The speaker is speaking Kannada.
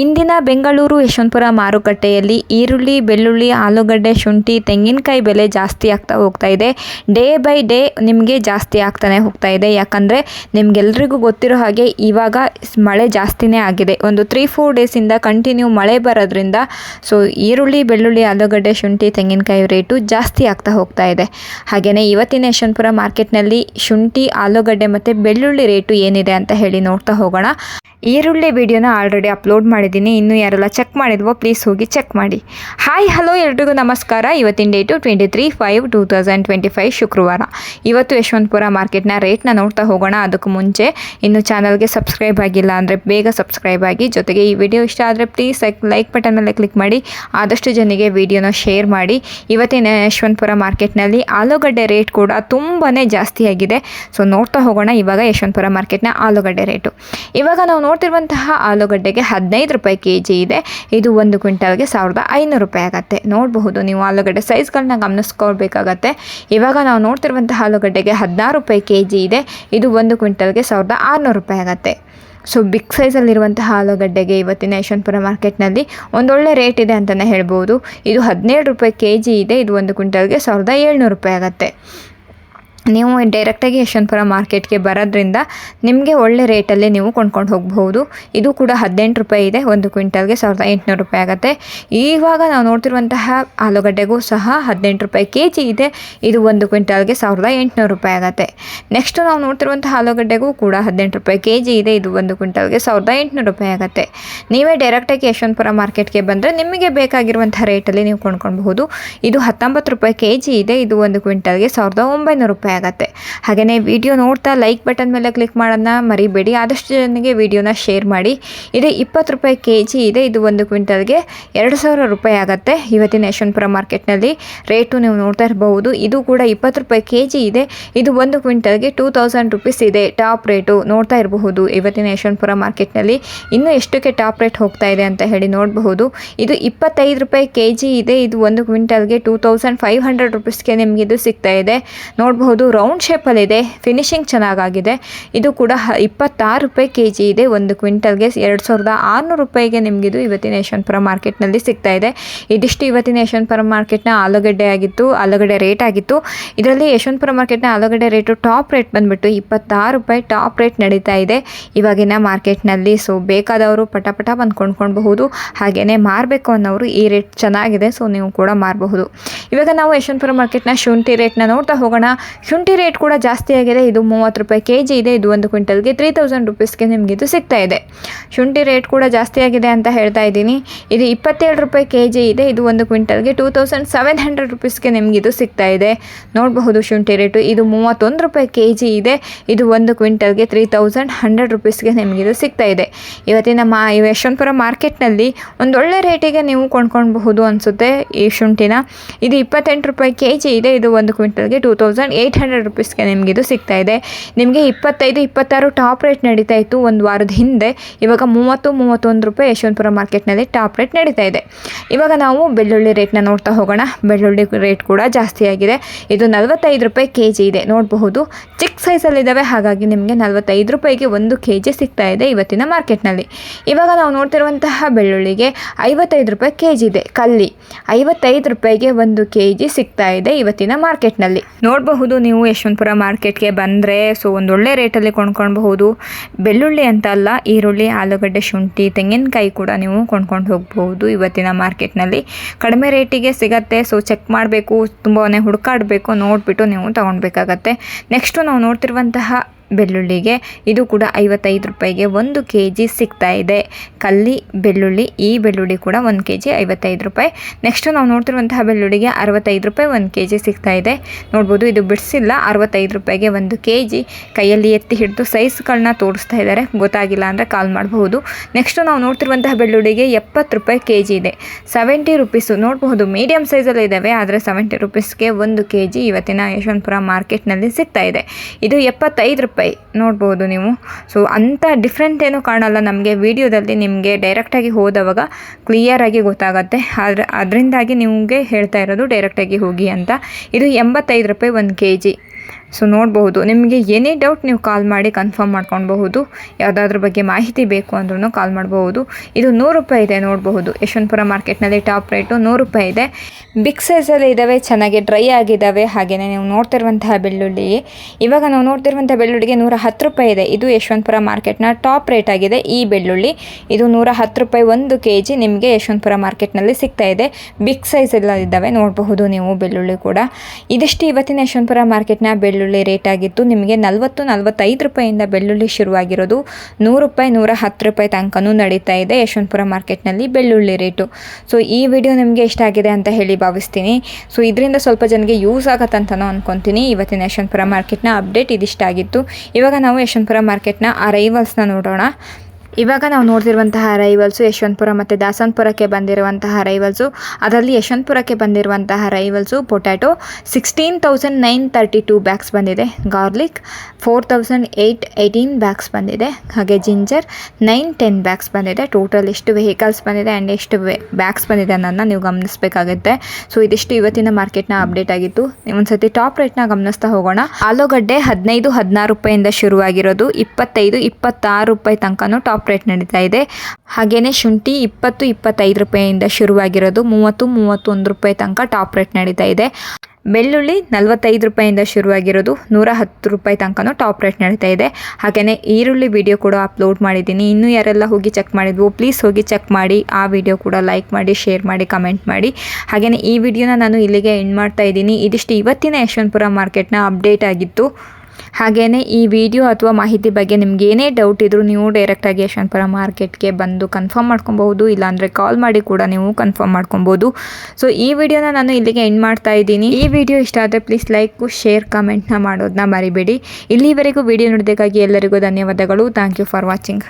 ಇಂದಿನ ಬೆಂಗಳೂರು ಯಶವಂತಪುರ ಮಾರುಕಟ್ಟೆಯಲ್ಲಿ ಈರುಳ್ಳಿ, ಬೆಳ್ಳುಳ್ಳಿ, ಆಲೂಗಡ್ಡೆ, ಶುಂಠಿ, ತೆಂಗಿನಕಾಯಿ ಬೆಲೆ ಜಾಸ್ತಿ ಆಗ್ತಾ ಹೋಗ್ತಾ ಇದೆ. ಡೇ ಬೈ ಡೇ ನಿಮಗೆ ಜಾಸ್ತಿ ಆಗ್ತಾನೆ ಹೋಗ್ತಾ ಇದೆ. ಯಾಕಂದರೆ ನಿಮಗೆಲ್ಲರಿಗೂ ಗೊತ್ತಿರೋ ಹಾಗೆ ಇವಾಗ ಮಳೆ ಜಾಸ್ತಿನೇ ಆಗಿದೆ. ಒಂದು ತ್ರೀ ಫೋರ್ ಡೇಸಿಂದ ಕಂಟಿನ್ಯೂ ಮಳೆ ಬರೋದ್ರಿಂದ ಸೊ ಈರುಳ್ಳಿ, ಬೆಳ್ಳುಳ್ಳಿ, ಆಲೂಗಡ್ಡೆ, ಶುಂಠಿ, ತೆಂಗಿನಕಾಯಿ ರೇಟು ಜಾಸ್ತಿ ಆಗ್ತಾ ಹೋಗ್ತಾ ಇದೆ. ಹಾಗೆಯೇ ಇವತ್ತಿನ ಯಶವಂತಪುರ ಮಾರ್ಕೆಟ್ನಲ್ಲಿ ಶುಂಠಿ, ಆಲೂಗಡ್ಡೆ ಮತ್ತು ಬೆಳ್ಳುಳ್ಳಿ ರೇಟು ಏನಿದೆ ಅಂತ ಹೇಳಿ ನೋಡ್ತಾ ಹೋಗೋಣ. ಈರುಳ್ಳಿ ವಿಡಿಯೋನ ಆಲ್ರೆಡಿ ಅಪ್ಲೋಡ್ ಮಾಡಿದ್ದೀನಿ. ಇನ್ನೂ ಯಾರೆಲ್ಲ ಚೆಕ್ ಮಾಡಿದ್ವೋ ಪ್ಲೀಸ್ ಹೋಗಿ ಚೆಕ್ ಮಾಡಿ. ಹಾಯ್ ಹಲೋ ಎಲ್ರಿಗೂ ನಮಸ್ಕಾರ. ಇವತ್ತಿನ date twenty three five two thousand twenty five ಶುಕ್ರವಾರ. ಇವತ್ತು ಯಶವಂತಪುರ ಮಾರ್ಕೆಟ್ನ ರೇಟ್ನ ನೋಡ್ತಾ ಹೋಗೋಣ. ಅದಕ್ಕೂ ಮುಂಚೆ ಇನ್ನು ಚಾನಲ್ಗೆ ಸಬ್ಸ್ಕ್ರೈಬ್ ಆಗಿಲ್ಲ ಅಂದರೆ ಬೇಗ ಸಬ್ಸ್ಕ್ರೈಬ್ ಆಗಿ. ಜೊತೆಗೆ ಈ ವಿಡಿಯೋ ಇಷ್ಟ ಆದರೆ ಪ್ಲೀಸ್ ಲೈಕ್ ಬಟನ್ ಮೇಲೆ ಕ್ಲಿಕ್ ಮಾಡಿ. ಆದಷ್ಟು ಜನಿಗೆ ವಿಡಿಯೋನ ಶೇರ್ ಮಾಡಿ. ಇವತ್ತಿನ ಯಶವಂತಪುರ ಮಾರ್ಕೆಟ್ನಲ್ಲಿ ಆಲೂಗಡ್ಡೆ ರೇಟ್ ಕೂಡ ತುಂಬಾ ಜಾಸ್ತಿ ಆಗಿದೆ. ಸೊ ನೋಡ್ತಾ ಹೋಗೋಣ ಇವಾಗ ಯಶವಂತಪುರ ಮಾರ್ಕೆಟ್ನ ಆಲೂಗಡ್ಡೆ ರೇಟು ಇವಾಗ ನಾವು ನೋಡ್ತಿರುವಂತಹ ಆಲೂಗಡ್ಡೆಗೆ ಹದಿನೈದು ರೂಪಾಯಿ ಕೆ ಜಿ ಇದೆ. ಇದು ಒಂದು ಕ್ವಿಂಟಲ್ಗೆ ಸಾವಿರದ ಐನೂರು ರೂಪಾಯಿ ಆಗುತ್ತೆ. ನೋಡಬಹುದು, ನೀವು ಆಲೂಗಡ್ಡೆ ಸೈಜ್ಗಳನ್ನ ಗಮನಿಸ್ಕೊಳ್ಬೇಕಾಗತ್ತೆ. ಇವಾಗ ನಾವು ನೋಡ್ತಿರುವಂತಹ ಆಲೂಗಡ್ಡೆಗೆ ಹದಿನಾರು ರೂಪಾಯಿ ಕೆ ಜಿ ಇದೆ. ಇದು ಒಂದು ಕ್ವಿಂಟಲ್ಗೆ ಸಾವಿರದ ಆರುನೂರು ರೂಪಾಯಿ ಆಗುತ್ತೆ. ಸೊ, ಬಿಗ್ ಸೈಜಲ್ಲಿರುವಂತಹ ಆಲೂಗಡ್ಡೆಗೆ ಇವತ್ತಿನ ಯಶವಂತಪುರ ಮಾರ್ಕೆಟ್ನಲ್ಲಿ ಒಂದೊಳ್ಳೆ ರೇಟ್ ಇದೆ ಅಂತಲೇ ಹೇಳ್ಬೋದು ಇದು ಹದಿನೇಳು ರೂಪಾಯಿ ಕೆ ಜಿ ಇದೆ. ಇದು ಒಂದು ಕ್ವಿಂಟಲ್ಗೆ ಸಾವಿರದ ಏಳ್ನೂರು ರೂಪಾಯಿ ಆಗುತ್ತೆ. ನೀವು ಡೈರೆಕ್ಟಾಗಿ ಯಶವಂತಪುರ ಮಾರ್ಕೆಟ್ಗೆ ಬರೋದ್ರಿಂದ ನಿಮಗೆ ಒಳ್ಳೆ ರೇಟಲ್ಲಿ ನೀವು ಕೊಂಡ್ಕೊಂಡು ಹೋಗಬಹುದು. ಇದು ಕೂಡ ಹದಿನೆಂಟು ರೂಪಾಯಿ ಇದೆ, ಒಂದು ಕ್ವಿಂಟಲ್ಗೆ ಸಾವಿರದ ಎಂಟುನೂರು ರೂಪಾಯಿ ಆಗುತ್ತೆ. ಈವಾಗ ನಾವು ನೋಡ್ತಿರುವಂತಹ ಆಲೂಗಡ್ಡೆಗೂ ಸಹ ಹದಿನೆಂಟು ರೂಪಾಯಿ ಕೆ ಜಿ ಇದೆ, ಇದು ಒಂದು ಕ್ವಿಂಟಲ್ಗೆ ಸಾವಿರದ ಎಂಟುನೂರು ರೂಪಾಯಿ ಆಗುತ್ತೆ. ನೆಕ್ಸ್ಟ್ ನಾವು ನೋಡ್ತಿರುವಂತಹ ಆಲೂಗಡ್ಡೆಗೂ ಕೂಡ ಹದಿನೆಂಟು ರೂಪಾಯಿ ಕೆ ಜಿ ಇದೆ, ಇದು ಒಂದು ಕ್ವಿಂಟಲ್ಗೆ ಸಾವಿರದ ಎಂಟುನೂರು ರೂಪಾಯಿ ಆಗುತ್ತೆ. ನೀವೇ ಡೈರೆಕ್ಟಾಗಿ ಯಶವಂತಪುರ ಮಾರ್ಕೆಟ್ಗೆ ಬಂದರೆ ನಿಮಗೆ ಬೇಕಾಗಿರುವಂಥ ರೇಟಲ್ಲಿ ನೀವು ಕೊಂಡ್ಕೊಳ್ಬಹುದು. ಇದು ಹತ್ತೊಂಬತ್ತು ರೂಪಾಯಿ ಕೆ ಜಿ ಇದೆ, ಇದು ಒಂದು ಕ್ವಿಂಟಲ್ಗೆ ಸಾವಿರದ ಒಂಬೈನೂರು ರೂಪಾಯಿ ಆಗುತ್ತೆ. ಹಾಗೆಯೇ ವಿಡಿಯೋ ನೋಡ್ತಾ ಲೈಕ್ ಬಟನ್ ಮೇಲೆ ಕ್ಲಿಕ್ ಮಾಡೋದನ್ನ ಮರಿಬೇಡಿ. ಆದಷ್ಟು ಜನರಿಗೆ ವಿಡಿಯೋನ ಶೇರ್ ಮಾಡಿ. ಇದು ಇಪ್ಪತ್ತು ರೂಪಾಯಿ ಕೆ ಜಿ ಇದೆ ಇದು ಒಂದು ಕ್ವಿಂಟಲ್ಗೆ ಎರಡು ಸಾವಿರ ರೂಪಾಯಿ ಆಗುತ್ತೆ ಇವತ್ತಿನ ಯಶವಂತಪುರ ಮಾರ್ಕೆಟ್ನಲ್ಲಿ. ರೇಟು ನೀವು ನೋಡ್ತಾ ಇರಬಹುದು. ಇದು ಕೂಡ ಇಪ್ಪತ್ತು ರೂಪಾಯಿ ಕೆ ಜಿ ಇದೆ. ಇದು ಒಂದು ಕ್ವಿಂಟಲ್ಗೆ ಟೂ ತೌಸಂಡ್ ರುಪೀಸ್ ಇದೆ. ಟಾಪ್ ರೇಟು ನೋಡ್ತಾ ಇರಬಹುದು ಇವತ್ತಿನ ಯಶವಂತಪುರ ಮಾರ್ಕೆಟ್ನಲ್ಲಿ. ಇನ್ನೂ ಎಷ್ಟಕ್ಕೆ ಟಾಪ್ ರೇಟ್ ಹೋಗ್ತಾ ಇದೆ ಅಂತ ಹೇಳಿ ನೋಡಬಹುದು. ಇದು ಇಪ್ಪತ್ತೈದು ರೂಪಾಯಿ ಕೆ ಜಿ ಇದೆ. ಇದು ಒಂದು ಕ್ವಿಂಟಲ್ಗೆ ಟೂ ತೌಸಂಡ್ ಫೈವ್ ಹಂಡ್ರೆಡ್ ರುಪೀಸ್ಗೆ ನಿಮಗೆ ಇದು ಸಿಗ್ತಾ ಇದೆ. ನೋಡಬಹುದು ರೌಂಡ್ ಶೇಪಲ್ಲಿದೆ ಫಿನಿಶಿಂಗ್ ಚೆನ್ನಾಗಾಗಿದೆ. ಇದು ಕೂಡ ಇಪ್ಪತ್ತಾರು ರೂಪಾಯಿ ಕೆ ಜಿ ಇದೆ. ಒಂದು ಕ್ವಿಂಟಲ್ಗೆ ಎರಡು ಸಾವಿರದ ಆರುನೂರು ರೂಪಾಯಿಗೆ ನಿಮಗಿದು ಇವತ್ತಿನ ಯಶವಂತಪುರ ಮಾರ್ಕೆಟ್ನಲ್ಲಿ ಸಿಗ್ತಾ ಇದೆ. ಇದಿಷ್ಟು ಇವತ್ತಿನ ಯಶವಂತಪುರ ಮಾರ್ಕೆಟ್ನ ಆಲೂಗಡ್ಡೆ ಆಗಿತ್ತು, ಆಲೂಗಡ್ಡೆ ರೇಟ್ ಆಗಿತ್ತು. ಇದರಲ್ಲಿ ಯಶವಂತಪುರ ಮಾರ್ಕೆಟ್ನ ಆಲೂಗಡ್ಡೆ ರೇಟು ಟಾಪ್ ರೇಟ್ ಬಂದುಬಿಟ್ಟು ಇಪ್ಪತ್ತಾರು ರೂಪಾಯಿ ಟಾಪ್ ರೇಟ್ ನಡೀತಾ ಇದೆ. ಇವಾಗಿನ ಮಾರ್ಕೆಟ್ನಲ್ಲಿ ಸೊ ಬೇಕಾದವರು ಪಟ ಪಟ ಬಂದು ಕೊಂಡ್ಕೊಳ್ಬಹುದು. ಹಾಗೆಯೇ ಮಾರಬೇಕು ಅನ್ನೋರು ಈ ರೇಟ್ ಚೆನ್ನಾಗಿದೆ, ಸೊ ನೀವು ಕೂಡ ಮಾರಬಹುದು. ಇವಾಗ ನಾವು ಯಶವಂತಪುರ ಮಾರ್ಕೆಟ್ನ ಶುಂಠಿ ರೇಟ್ನ ನೋಡ್ತಾ ಹೋಗೋಣ. ಶುಂಠಿ ರೇಟ್ ಕೂಡ ಜಾಸ್ತಿ ಆಗಿದೆ. ಇದು ಮೂವತ್ತು ರೂಪಾಯಿ ಕೆ ಜಿ ಇದೆ. ಇದು ಒಂದು ಕ್ವಿಂಟಲ್ಗೆ ತ್ರೀ ತೌಸಂಡ್ ರುಪೀಸ್ಗೆ ನಿಮಗೆ ಇದು ಸಿಗ್ತಾ ಇದೆ. ಶುಂಠಿ ರೇಟ್ ಕೂಡ ಜಾಸ್ತಿ ಆಗಿದೆ ಅಂತ ಹೇಳ್ತಾ ಇದ್ದೀನಿ. ಇದು ಇಪ್ಪತ್ತೇಳು ರೂಪಾಯಿ ಕೆ ಜಿ ಇದೆ. ಇದು ಒಂದು ಕ್ವಿಂಟಲ್ಗೆ ಟೂ ತೌಸಂಡ್ ಸೆವೆನ್ ಹಂಡ್ರೆಡ್ ರುಪೀಸ್ಗೆ ನಿಮಗೆ ಇದು ಸಿಗ್ತಾ ಇದೆ. ನೋಡಬಹುದು ಶುಂಠಿ ರೇಟು. ಇದು ಮೂವತ್ತೊಂದು ರೂಪಾಯಿ ಕೆ ಜಿ ಇದೆ. ಇದು ಒಂದು ಕ್ವಿಂಟಲ್ಗೆ ತ್ರೀ ತೌಸಂಡ್ ಹಂಡ್ರೆಡ್ ರುಪೀಸ್ಗೆ ನಿಮಗೆ ಇದು ಸಿಗ್ತಾ ಇದೆ. ಇವತ್ತಿನ ಮಾ ಯಶವಂತಪುರ ಮಾರ್ಕೆಟ್ನಲ್ಲಿ ಒಂದೊಳ್ಳೆ ರೇಟಿಗೆ ನೀವು ಕೊಂಡ್ಕೊಳ್ಬಹುದು ಅನಿಸುತ್ತೆ ಈ ಶುಂಠಿನ. ಇದು ಇಪ್ಪತ್ತೆಂಟು ರೂಪಾಯಿ ಕೆ ಜಿ ಇದೆ. ಇದು ಒಂದು ಕ್ವಿಂಟಲ್ಗೆ ಟೂ ತೌಸಂಡ್ ಏಯ್ಟ್ ಹಂಡ್ರೆಡ್ ರುಪೀಸ್ಗೆ ನಿಮಗೆ ಇದು ಸಿಗ್ತಾ ಇದೆ. ನಿಮಗೆ ಇಪ್ಪತ್ತೈದು, ಇಪ್ಪತ್ತಾರು ಟಾಪ್ ರೇಟ್ ನಡೀತಾ ಇತ್ತು ಒಂದು ವಾರದ ಹಿಂದೆ. ಇವಾಗ ಮೂವತ್ತು, ಮೂವತ್ತೊಂದು ರೂಪಾಯಿ ಯಶವಂತಪುರ ಮಾರ್ಕೆಟ್ನಲ್ಲಿ ಟಾಪ್ ರೇಟ್ ನಡೀತಾ ಇದೆ. ಇವಾಗ ನಾವು ಬೆಳ್ಳುಳ್ಳಿ ರೇಟ್ನ ನೋಡ್ತಾ ಹೋಗೋಣ. ಬೆಳ್ಳುಳ್ಳಿ ರೇಟ್ ಕೂಡ ಜಾಸ್ತಿ ಆಗಿದೆ. ಇದು ನಲವತ್ತೈದು ರೂಪಾಯಿ ಕೆ ಜಿ ಇದೆ. ನೋಡಬಹುದು, ಚಿಕ್ಕ ಸೈಜಲ್ಲಿದ್ದಾವೆ ಹಾಗಾಗಿ ನಿಮಗೆ ನಲವತ್ತೈದು ರೂಪಾಯಿಗೆ ಒಂದು ಕೆ ಜಿ ಸಿಗ್ತಾ ಇದೆ ಇವತ್ತಿನ ಮಾರ್ಕೆಟ್ನಲ್ಲಿ. ಇವಾಗ ನಾವು ನೋಡ್ತಿರುವಂತಹ ಬೆಳ್ಳುಳ್ಳಿಗೆ ಐವತ್ತೈದು ರೂಪಾಯಿ ಕೆ ಜಿ ಇದೆ. ಕಲ್ಲಿ, ಐವತ್ತೈದು ರೂಪಾಯಿಗೆ ಒಂದು ಕೆ ಜಿ ಸಿಗ್ತಾ ಇದೆ ಇವತ್ತಿನ ಮಾರ್ಕೆಟ್ನಲ್ಲಿ. ನೋಡಬಹುದು ನೀವು ಯಶವಂತಪುರ ಮಾರ್ಕೆಟ್ಗೆ ಬಂದರೆ, ಸೊ ಒಂದೊಳ್ಳೆ ರೇಟಲ್ಲಿ ಕೊಂಡ್ಕೊಳ್ಬಹುದು. ಬೆಳ್ಳುಳ್ಳಿ ಅಂತ ಅಲ್ಲ, ಈರುಳ್ಳಿ, ಆಲೂಗಡ್ಡೆ, ಶುಂಠಿ, ತೆಂಗಿನಕಾಯಿ ಕೂಡ ನೀವು ಕೊಂಡ್ಕೊಂಡು ಹೋಗ್ಬಹುದು ಇವತ್ತಿನ ಮಾರ್ಕೆಟ್ನಲ್ಲಿ. ಕಡಿಮೆ ರೇಟಿಗೆ ಸಿಗತ್ತೆ, ಸೊ ಚೆಕ್ ಮಾಡಬೇಕು ತುಂಬಾ ಹುಡುಕಾಡಬೇಕು, ನೋಡಿಬಿಟ್ಟು ನೀವು ತೊಗೊಳ್ಬೇಕಾಗತ್ತೆ. ನೆಕ್ಸ್ಟು ನಾವು ನೋಡ್ತಿರುವಂತಹ ಬೆಳ್ಳುಳ್ಳಿಗೆ ಇದು ಕೂಡ ಐವತ್ತೈದು ರೂಪಾಯಿಗೆ ಒಂದು ಕೆ ಜಿ ಸಿಗ್ತಾ ಇದೆ. ಕಲ್ಲಿ, ಬೆಳ್ಳುಳ್ಳಿ, ಈ ಬೆಳ್ಳುಳ್ಳಿ ಕೂಡ ಒಂದು ಕೆ ಜಿ ಐವತ್ತೈದು ರೂಪಾಯಿ. ನೆಕ್ಸ್ಟು ನಾವು ನೋಡ್ತಿರುವಂತಹ ಬೆಳ್ಳುಳ್ಳಿಗೆ ಅರವತ್ತೈದು ರೂಪಾಯಿ ಒಂದು ಕೆ ಜಿ ಸಿಗ್ತಾ ಇದೆ. ನೋಡ್ಬೋದು ಇದು ಬಿಡಿಸಿಲ್ಲ, ಅರವತ್ತೈದು ರೂಪಾಯಿಗೆ ಒಂದು ಕೆ ಜಿ ಕೈಯಲ್ಲಿ ಎತ್ತಿ ಹಿಡಿದು ಸೈಜ್ಗಳನ್ನ ತೋರಿಸ್ತಾ ಇದ್ದಾರೆ. ಗೊತ್ತಾಗಿಲ್ಲ ಅಂದರೆ ಕಾಲ್ ಮಾಡಬಹುದು. ನೆಕ್ಸ್ಟು ನಾವು ನೋಡ್ತಿರುವಂತಹ ಬೆಳ್ಳುಳ್ಳಿಗೆ ಎಪ್ಪತ್ತು ರೂಪಾಯಿ ಕೆ ಜಿ ಇದೆ. ಸೆವೆಂಟಿ ರುಪೀಸು ನೋಡಬಹುದು ಮೀಡಿಯಮ್ ಸೈಜಲ್ಲಿ ಇದ್ದಾವೆ, ಆದರೆ ಸೆವೆಂಟಿ ರುಪೀಸ್ಗೆ ಒಂದು ಕೆ ಜಿ ಇವತ್ತಿನ ಯಶವಂತಪುರ ಮಾರ್ಕೆಟ್ನಲ್ಲಿ ಸಿಗ್ತಾ ಇದೆ. ಇದು ಎಪ್ಪತ್ತೈದು ರೂಪಾಯಿ ನೋಡ್ಬೋದು ನೀವು. ಸೊ ಅಂಥ ಡಿಫ್ರೆಂಟ್ ಏನೂ ಕಾಣಲ್ಲ ನಮಗೆ ವಿಡಿಯೋದಲ್ಲಿ ನಿಮಗೆ ಡೈರೆಕ್ಟಾಗಿ ಹೋದವಾಗ ಕ್ಲಿಯರಾಗಿ ಗೊತ್ತಾಗುತ್ತೆ. ಆದರೆ, ಅದರಿಂದಾಗಿ ನಿಮಗೆ ಹೇಳ್ತಾ ಇರೋದು ಡೈರೆಕ್ಟಾಗಿ ಹೋಗಿ ಅಂತ. ಇದು ಎಂಬತ್ತೈದು ರೂಪಾಯಿ ಒಂದು ಕೆ ಜಿ ಸೊ ನೋಡಬಹುದು. ನಿಮಗೆ ಏನೇ ಡೌಟ್ ನೀವು ಕಾಲ್ ಮಾಡಿ ಕನ್ಫರ್ಮ್ ಮಾಡ್ಕೊಳ್ಬಹುದು. ಯಾವುದಾದ್ರ ಬಗ್ಗೆ ಮಾಹಿತಿ ಬೇಕು ಅಂದ್ರೂ ಕಾಲ್ ಮಾಡಬಹುದು. ಇದು ನೂರು ರೂಪಾಯಿ ಇದೆ ನೋಡಬಹುದು. ಯಶವಂತಪುರ ಮಾರ್ಕೆಟ್ನಲ್ಲಿ ಟಾಪ್ ರೇಟು ನೂರು ರೂಪಾಯಿ ಇದೆ. ಬಿಗ್ ಸೈಜಲ್ಲಿ ಇದ್ದಾವೆ ಚೆನ್ನಾಗಿ ಡ್ರೈ ಆಗಿದ್ದಾವೆ ಹಾಗೆಯೇ ನೀವು ನೋಡ್ತಿರುವಂತಹ ಬೆಳ್ಳುಳ್ಳಿ. ಇವಾಗ ನಾವು ನೋಡ್ತಿರುವಂಥ ಬೆಳ್ಳುಳ್ಳಿಗೆ ನೂರ ಹತ್ತು ರೂಪಾಯಿ ಇದೆ. ಇದು ಯಶವಂತಪುರ ಮಾರ್ಕೆಟ್ನ ಟಾಪ್ ರೇಟ್ ಆಗಿದೆ ಈ ಬೆಳ್ಳುಳ್ಳಿ. ಇದು ನೂರ ಹತ್ತು ರೂಪಾಯಿ ಒಂದು ಕೆ ಜಿ ನಿಮಗೆ ಯಶವಂತಪುರ ಮಾರ್ಕೆಟ್ನಲ್ಲಿ ಸಿಗ್ತಾ ಇದೆ. ಬಿಗ್ ಸೈಜ್ ಎಲ್ಲ ಇದ್ದಾವೆ ನೋಡಬಹುದು ನೀವು ಬೆಳ್ಳುಳ್ಳಿ ಕೂಡ. ಇದಿಷ್ಟು ಇವತ್ತಿನ ಯಶವಂತಪುರ ಮಾರ್ಕೆಟ್ನ ಬೆಳ್ಳುಳ್ಳಿ. ರೇಟ್ ಆಗಿತ್ತು ನಿಮಗೆ ನಲವತ್ತು, ನಲವತ್ತೈದು ರೂಪಾಯಿಂದ ಬೆಳ್ಳುಳ್ಳಿ ಶುರುವಾಗಿರೋದು ನೂರು ರೂಪಾಯಿ, ನೂರ ಹತ್ತು ರೂಪಾಯಿ ತನಕನೂ ನಡೀತಾ ಇದೆ ಯಶವಂತಪುರ ಮಾರ್ಕೆಟ್ನಲ್ಲಿ ಬೆಳ್ಳುಳ್ಳಿ ರೇಟು. ಸೊ, ಈ ವಿಡಿಯೋ ನಿಮಗೆ ಇಷ್ಟ ಆಗಿದೆ ಅಂತ ಹೇಳಿ ಭಾವಿಸ್ತೀನಿ. ಸೊ, ಇದರಿಂದ ಸ್ವಲ್ಪ ಜನಕ್ಕೆ ಯೂಸ್ ಆಗತ್ತಂತನೂ ಅನ್ಕೊತೀನಿ. ಇವತ್ತಿನ ಯಶವಂತಪುರ ಮಾರ್ಕೆಟ್ನ ಅಪ್ಡೇಟ್ ಇದಿಷ್ಟ ಆಗಿತ್ತು. ಇವಾಗ ನಾವು ಯಶವಂತಪುರ ಮಾರ್ಕೆಟ್ನ ಅರೈವಲ್ಸ್ನ ನೋಡೋಣ. ಇವಾಗ ನಾವು ನೋಡ್ತಿರುವಂತಹ ರೈವಲ್ಸು ಯಶವಂತಪುರ ಮತ್ತು ದಾಸನಪುರಕ್ಕೆ ಬಂದಿರುವಂತಹ ರೈವಲ್ಸು ಅದರಲ್ಲಿ ಯಶವಂತಪುರಕ್ಕೆ ಬಂದಿರುವಂತಹ arrivals potato sixteen thousand nine thirty two bags ಬಂದಿದೆ. Garlic four thousand eight eighteen bags ಬಂದಿದೆ. ಹಾಗೆ ಜಿಂಜರ್ ನೈನ್ ಟೆನ್ ಬ್ಯಾಗ್ಸ್ ಬಂದಿದೆ. ಟೋಟಲ್ ಎಷ್ಟು ವೆಹಿಕಲ್ಸ್ ಬಂದಿದೆ ಆ್ಯಂಡ್ ಎಷ್ಟು ಬ್ಯಾಗ್ಸ್ ಬಂದಿದೆ ಅನ್ನೋದನ್ನ ನೀವು ಗಮನಿಸಬೇಕಾಗುತ್ತೆ. ಸೊ ಇದಿಷ್ಟು ಇವತ್ತಿನ ಮಾರ್ಕೆಟ್ನ ಅಪ್ಡೇಟ್ ಆಗಿತ್ತು. ಒಂದ್ಸತಿ ಟಾಪ್ ರೇಟ್ನ ಗಮನಿಸ್ತಾ ಹೋಗೋಣ. ಆಲೂಗಡ್ಡೆ ಹದಿನೈದು ಹದಿನಾರು ರೂಪಾಯಿಂದ ಶುರುವಾಗಿರೋದು. ಇಪ್ಪತ್ತೈದು, ಇಪ್ಪತ್ತಾರು ರೂಪಾಯಿ ತನಕನೂ ಟಾಪ್ ರೇಟ್ ನಡೀತಾ ಇದೆ. ಹಾಗೆಯೇ ಶುಂಠಿ ಇಪ್ಪತ್ತು, ಇಪ್ಪತ್ತೈದು ರೂಪಾಯಿಯಿಂದ ಶುರುವಾಗಿರೋದು ಮೂವತ್ತು, ಮೂವತ್ತೊಂದು ರೂಪಾಯಿ ತನಕ ಟಾಪ್ ರೇಟ್ ನಡೀತಾ ಇದೆ. ಬೆಳ್ಳುಳ್ಳಿ ನಲವತ್ತೈದು ರೂಪಾಯಿಂದ ಶುರುವಾಗಿರೋದು ನೂರ ಹತ್ತು ರೂಪಾಯಿ ತನಕನೂ ಟಾಪ್ ರೇಟ್ ನಡೀತಾ ಇದೆ. ಹಾಗೆಯೇ ಈರುಳ್ಳಿ ವಿಡಿಯೋ ಕೂಡ ಅಪ್ಲೋಡ್ ಮಾಡಿದ್ದೀನಿ. ಇನ್ನೂ ಯಾರೆಲ್ಲ ಹೋಗಿ ಚೆಕ್ ಮಾಡಿದ್ವು ಪ್ಲೀಸ್ ಹೋಗಿ ಚೆಕ್ ಮಾಡಿ. ಆ ವಿಡಿಯೋ ಕೂಡ ಲೈಕ್ ಮಾಡಿ ಶೇರ್ ಮಾಡಿ ಕಮೆಂಟ್ ಮಾಡಿ. ಹಾಗೆಯೇ ಈ ವಿಡಿಯೋನ ನಾನು ಇಲ್ಲಿಗೆ ಎಂಡ್ ಮಾಡ್ತಾ ಇದ್ದೀನಿ. ಇದಿಷ್ಟು ಇವತ್ತಿನ ಯಶವಂತಪುರ ಮಾರ್ಕೆಟ್ನ ಅಪ್ಡೇಟ್ ಆಗಿತ್ತು. ಹಾಗೆಯೇ ಈ ವಿಡಿಯೋ ಅಥವಾ ಮಾಹಿತಿ ಬಗ್ಗೆ ನಿಮ್ಗೆ ಏನೇ ಡೌಟ್ ಇದ್ದರೂ ನೀವು ಡೈರೆಕ್ಟಾಗಿ ಯಶವಂತಪುರ ಮಾರ್ಕೆಟ್ಗೆ ಬಂದು ಕನ್ಫರ್ಮ್ ಮಾಡ್ಕೊಬಹುದು, ಇಲ್ಲಾಂದರೆ ಕಾಲ್ ಮಾಡಿ ಕೂಡ ನೀವು ಕನ್ಫರ್ಮ್ ಮಾಡ್ಕೊಬೋದು ಸೊ ಈ ವಿಡಿಯೋನ ನಾನು ಇಲ್ಲಿಗೆ ಎಂಡ್ ಮಾಡ್ತಾ ಇದ್ದೀನಿ. ಈ ವಿಡಿಯೋ ಇಷ್ಟ ಆದರೆ ಪ್ಲೀಸ್ ಲೈಕು ಶೇರ್ ಕಮೆಂಟ್ನ ಮಾಡೋದನ್ನ ಮರಿಬೇಡಿ. ಇಲ್ಲಿವರೆಗೂ ವಿಡಿಯೋ ನೋಡೋದಕ್ಕಾಗಿ ಎಲ್ಲರಿಗೂ ಧನ್ಯವಾದಗಳು. Thank you for watching